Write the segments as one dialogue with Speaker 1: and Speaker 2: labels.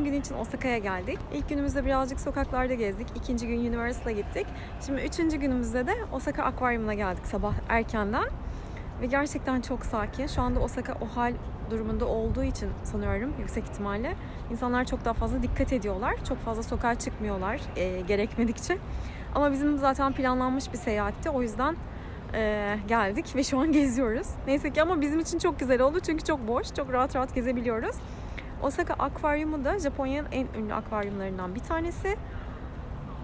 Speaker 1: Doğum günü için Osaka'ya geldik. İlk günümüzde birazcık sokaklarda gezdik. İkinci gün Universal'a gittik. Şimdi üçüncü günümüzde de Osaka Akvaryumuna geldik sabah erkenden. Ve gerçekten çok sakin. Şu anda Osaka o hal durumunda olduğu için sanıyorum yüksek ihtimalle. insanlar çok daha fazla dikkat ediyorlar. Çok fazla sokağa çıkmıyorlar e, gerekmedikçe. Ama bizim zaten planlanmış bir seyahatti. O yüzden e, geldik ve şu an geziyoruz. Neyse ki ama bizim için çok güzel oldu çünkü çok boş, çok rahat rahat gezebiliyoruz. Osaka Akvaryumu da Japonya'nın en ünlü akvaryumlarından bir tanesi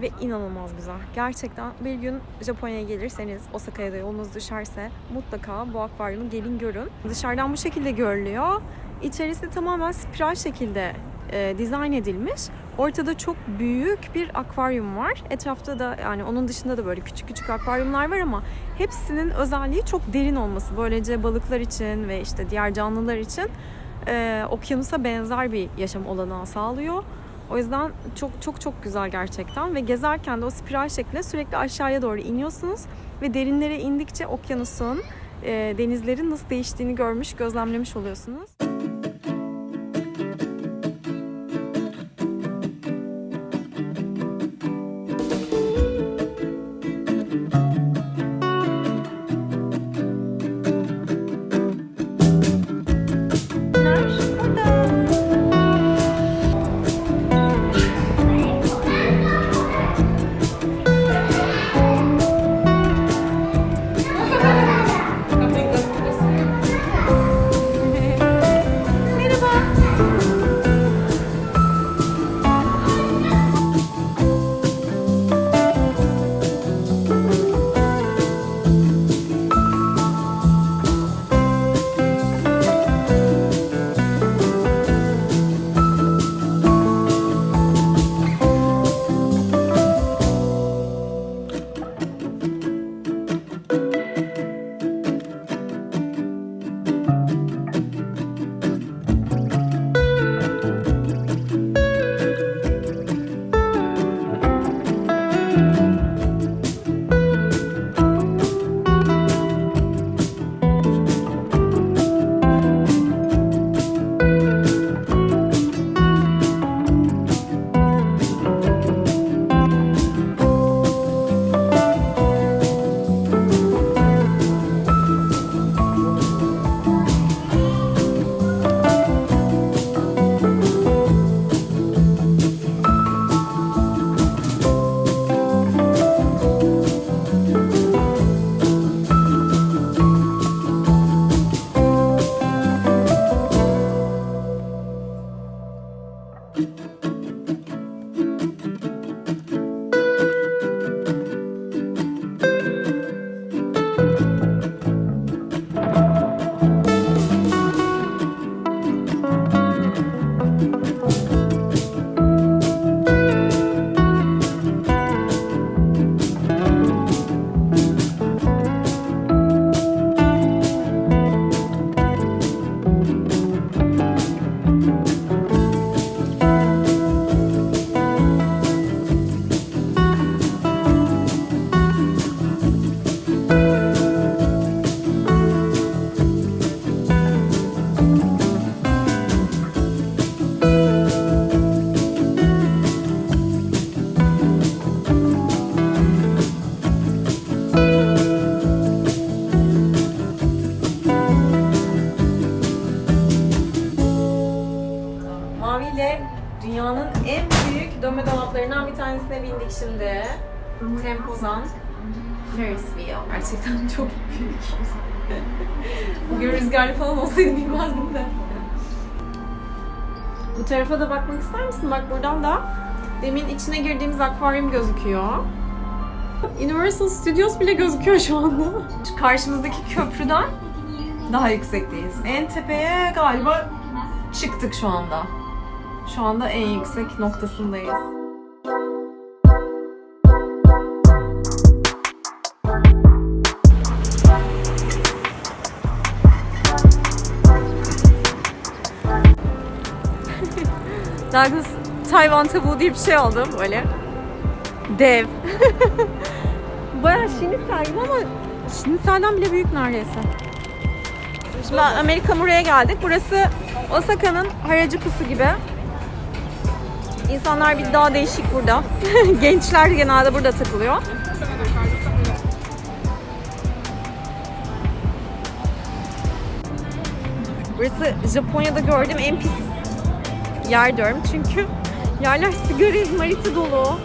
Speaker 1: ve inanılmaz güzel. Gerçekten bir gün Japonya'ya gelirseniz, Osaka'ya da yolunuz düşerse mutlaka bu akvaryumu gelin görün. Dışarıdan bu şekilde görülüyor. İçerisi tamamen spiral şekilde e, dizayn edilmiş. Ortada çok büyük bir akvaryum var. Etrafta da yani onun dışında da böyle küçük küçük akvaryumlar var ama hepsinin özelliği çok derin olması. Böylece balıklar için ve işte diğer canlılar için e, okyanusa benzer bir yaşam olanağı sağlıyor. O yüzden çok çok çok güzel gerçekten ve gezerken de o spiral şeklinde sürekli aşağıya doğru iniyorsunuz ve derinlere indikçe okyanusun, e, denizlerin nasıl değiştiğini görmüş, gözlemlemiş oluyorsunuz. Dünyanın en büyük dönme dolaplarından bir tanesine bindik şimdi. Tempozan Ferris wheel. Gerçekten çok büyük. Bugün rüzgarlı falan olsaydı bilmezdim de. Bu tarafa da bakmak ister misin? Bak buradan da demin içine girdiğimiz akvaryum gözüküyor. Universal Studios bile gözüküyor şu anda. Şu karşımızdaki köprüden daha yüksekteyiz. En tepeye galiba çıktık şu anda. Şu anda en yüksek noktasındayız. Douglas Tayvan tavuğu diye bir şey oldu böyle. Dev. Bayağı şinisel gibi ama şiniselden bile büyük neredeyse. Şimdi Amerika buraya geldik. Burası Osaka'nın Harajuku'su gibi. İnsanlar bir daha değişik burada. Gençler genelde burada takılıyor. Burası Japonya'da gördüğüm en pis yer diyorum. Çünkü yerler sigara izmariti dolu.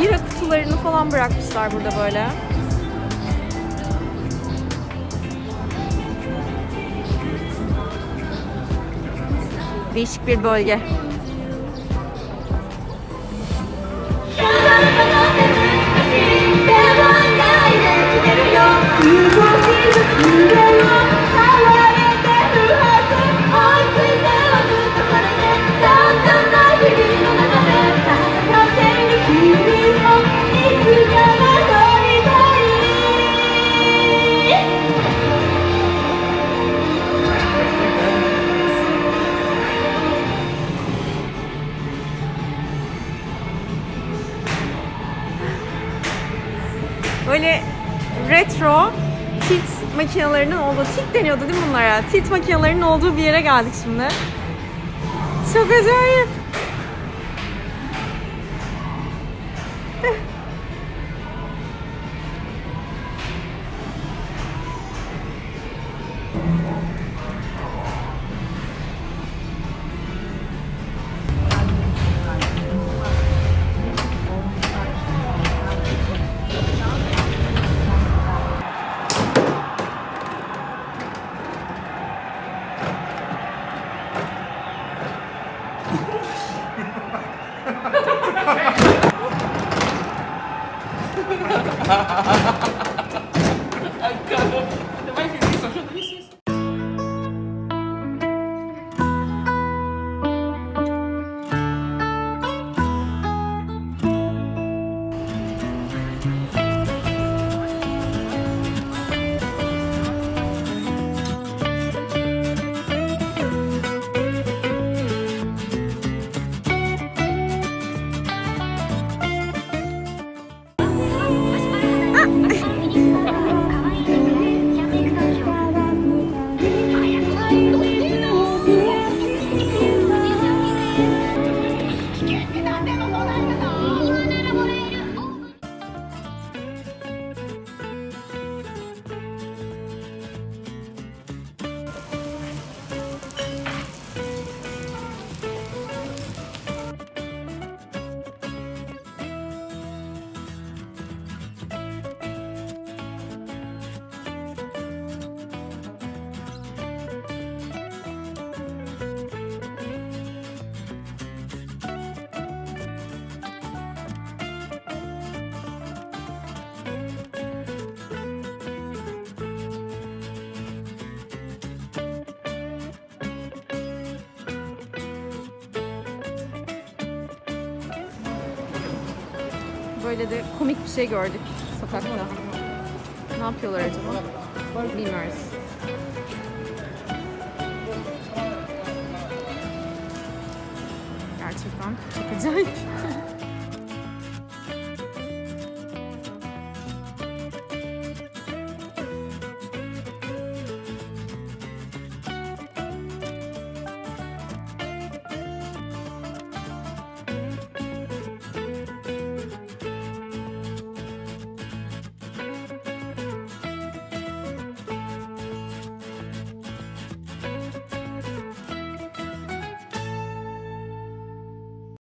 Speaker 1: Bira kutularını falan bırakmışlar burada böyle. Değişik bir bölge. Böyle retro tilt makinelerinin olduğu, tilt deniyordu değil mi bunlara? Tilt makinelerinin olduğu bir yere geldik şimdi. Çok acayip. 言わないでほしい! Böyle de komik bir şey gördük sokakta. Ne yapıyorlar acaba? Bilmiyoruz. Gerçekten çok acayip.